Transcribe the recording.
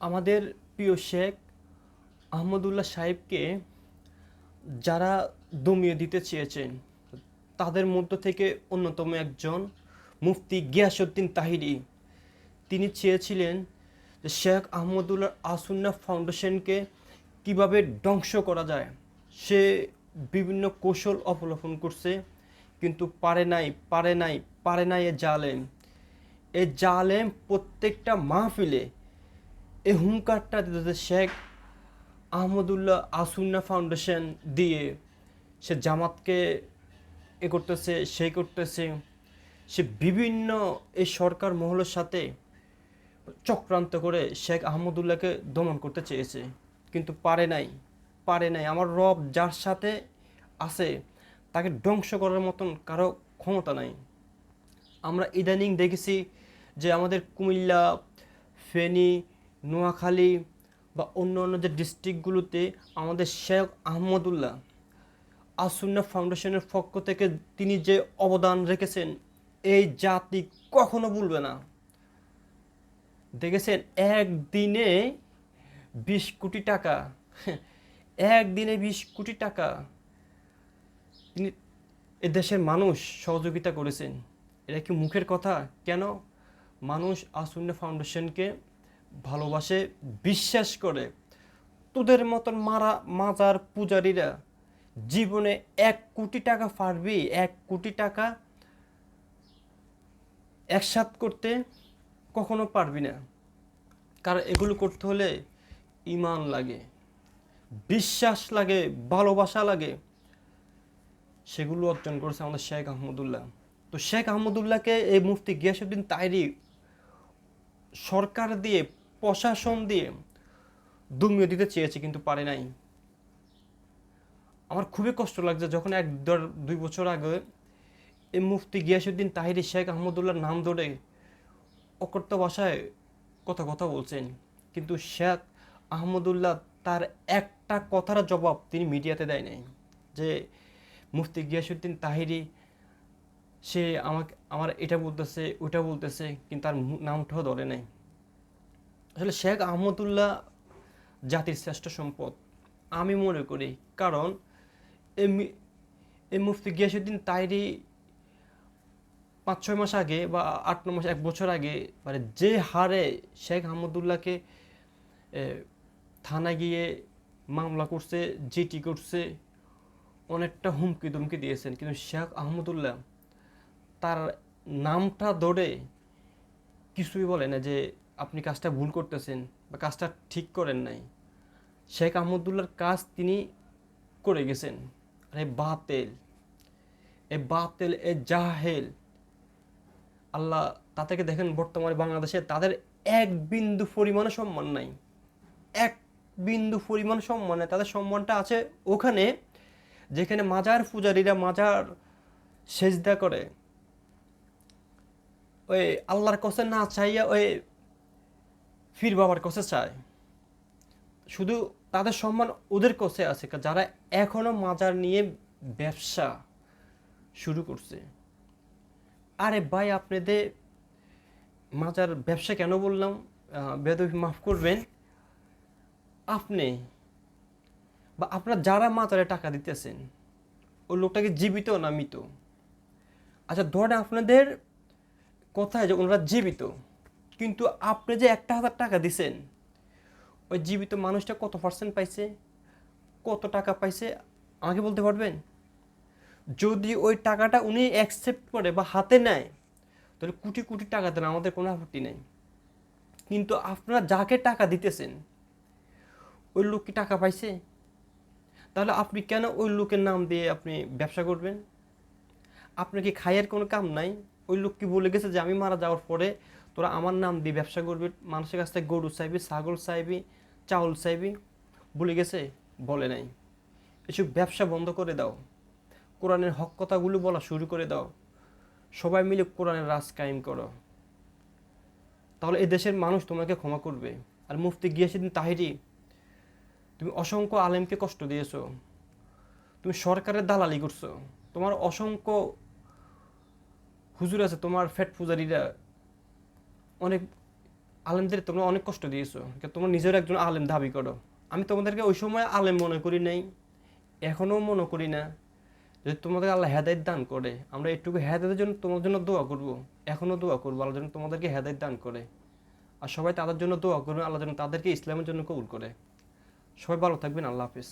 আমাদের প্রিয় শেখ আহমদুল্লাহ সাহেবকে যারা দমিয়ে দিতে চেয়েছেন, তাদের মধ্য থেকে অন্যতম একজন মুফতি গিয়াসউদ্দিন তাহিরি। তিনি চেয়েছিলেন যে শেখ আহমদুল্লাহ আসুন্না ফাউন্ডেশনকে কীভাবে ধ্বংস করা যায়। সে বিভিন্ন কৌশল অবলম্বন করছে, কিন্তু পারে নাই পারে নাই পারে নাই এ জালেম। এ জালেম প্রত্যেকটা মাহফিলে এই হুঙ্কারটা দিতে শেখ আহমদুল্লাহ আসুন্না ফাউন্ডেশন দিয়ে সে জামাতকে এ করতেছে সে করতেছে, সে বিভিন্ন এই সরকার মহলের সাথে চক্রান্ত করে শেখ আহমদুল্লাহকে দমন করতে চেয়েছে। কিন্তু পারে নাই পারে নাই। আমার রব যার সাথে আছে, তাকে ধ্বংস করার মতন কারও ক্ষমতা নাই। আমরা ইদানিং দেখেছি যে আমাদের কুমিল্লা, ফেনী নোয়াখালী বা অন্য অন্য যে ডিস্ট্রিক্টগুলোতে আমাদের শেখ আহমদুল্লাহ আসুন্না ফাউন্ডেশনের পক্ষ থেকে তিনি যে অবদান রেখেছেন, এই জাতি কখনো ভুলবে না। দেখেছেন, একদিনে বিশ কোটি টাকা, একদিনে বিশ কোটি টাকা তিনি এ দেশের মানুষ সহযোগিতা করেছেন। এটা কি মুখের কথা? কেন? মানুষ আসুন্না ফাউন্ডেশনকে ভালোবাসে, বিশ্বাস করে। তোদের মতন মারা, মাজার পূজারীরা জীবনে এক কোটি টাকা পারবি, এক কোটি টাকা একসাথ করতে কখনো পারবি না। কারণ এগুলো করতে হলে ইমান লাগে, বিশ্বাস লাগে, ভালোবাসা লাগে। সেগুলো অর্জন করেছে আমাদের শেখ আহমদুল্লাহ। তো শেখ আহমদুল্লাহকে এই মুফতি গিয়াসুদ্দিন তাইরি সরকার দিয়ে, প্রশাসন দিয়ে দুমিয়ে দিতে চেয়েছে কিন্তু পারে নাই। আমার খুবই কষ্ট লাগছে যখন এক দুই বছর আগে এই মুফতি গিয়াসুদ্দিন তাহিরি শেখ আহমদুল্লাহর নাম ধরে অকর্ত ভাষায় কথা কথা বলছেন। কিন্তু শেখ আহমদুল্লাহ তার একটা কথার জবাব তিনি মিডিয়াতে দেয় নাই যে মুফতি গিয়াসুদ্দিন তাহিরি সে আমাকে আমার এটা বলতেছে ওটা বলতেছে কিন্তু তার নামটাও ধরে নাই। আসলে শেখ আহমদুল্লাহ জাতির শ্রেষ্ঠ সম্পদ আমি মনে করি কারণ এই মুফতি গিয়াসুদ্দিন তাইরি পাঁচ ছয় মাস আগে বা আট ন মাস এক বছর আগে মানে যে হারে শেখ আহমদুল্লাহকে এ, থানায় গিয়ে মামলা করছে জিটি করছে অনেকটা হুমকি দুমকি দিয়েছেন। কিন্তু শেখ আহমদুল্লাহ তার নামটা ধরে কিছুই বলে না যে আপনি কাজটা ভুল করতেছেন বা কাজটা ঠিক করেন নাই। শেখ আহমদুল্লার কাজ তিনি করে গেছেন। আরে বাতেল। এ বাতেল, এ জাহেল। আল্লাহ তা থেকে দেখেন বর্তমানে বাংলাদেশে তাদের এক বিন্দু পরিমাণে সম্মান নাই। এক বিন্দু পরিমাণ সম্মান নেই। তাদের সম্মানটা আছে ওখানে, যেখানে মাজার পূজারীরা মাজার সেজদা করে। ওই আল্লাহর কসে না চাইয়া ওই ফির বাবার কসে চায়। শুধু তাদের সম্মান ওদের কসে আছে যারা এখনও মাজার নিয়ে ব্যবসা শুরু করছে। আরে ভাই, আপনাদের মাজার ব্যবসা কেন বললাম? বেদবি, মাফ করবেন। আপনি বা আপনার যারা মাজারে টাকা দিতেছেন, ওই লোকটাকে জীবিত না মৃত? আচ্ছা ধরেন আপনাদের কথায় যে ওনারা জীবিত। কিন্তু আপনি যে একটা হাজার টাকা দিছেন, ওই জীবিত মানুষটা কত পার্সেন্ট পাইছে, কত টাকা পাইছে, আমাকে বলতে পারবেন? যদি ওই টাকাটা উনি অ্যাকসেপ্ট করে বা হাতে নেয়, তাহলে কোটি কোটি টাকা দেন, আমাদের কোনো আপত্তি নেই। কিন্তু আপনারা যাকে টাকা দিতেছেন, ওই লোক কি টাকা পাইছে? তাহলে আপনি কেন ওই লোকের নাম দিয়ে আপনি ব্যবসা করবেন? আপনার কি খাইয়ের কোনো কাম নাই? ওই লোক কি বলে গেছে যে, আমি মারা যাওয়ার পরে তোরা আমার নাম দিয়ে ব্যবসা করবি, মানুষের কাছ থেকে গরু চাইবি, ছাগল চাইবি, চাউল চাইবি? বলে গেছে, বলে নাই। এসব ব্যবসা বন্ধ করে দাও। কোরআনের হক কথাগুলো বলা শুরু করে দাও। সবাই মিলে কোরআনের রাজ কায়েম করো। তাহলে এই দেশের মানুষ তোমাকে ক্ষমা করবে। আর মুফতি গিয়াসুদ্দিন তাহিরি, তুমি অসংখ্য আলেমকে কষ্ট দিয়েছ। তুমি সরকারের দালালি করছ। তোমার অসংখ্য হুজুর আছে, তোমার ফ্যাট পূজারীরা অনেক আলেমদের তোমরা অনেক কষ্ট দিয়েছ। তোমরা নিজের একজন আলেম দাবি করো। আমি তোমাদেরকে ওই সময় আলেম মনে করি নাই এখনও মনে করি না। যদি তোমাদের আল্লাহ হেদায়ত দান করে, আমরা একটুকু হেদায়তের জন্য তোমার জন্য দোয়া করব। এখনও দোয়া করব, আল্লাহ যেন তোমাদেরকে হেদায়ত দান করে। আর সবাই তাদের জন্য দোয়া করবে আল্লাহ যেন তাদেরকে ইসলামের জন্য কবুল করে। সবাই ভালো থাকবেন, আল্লাহ হাফিজ।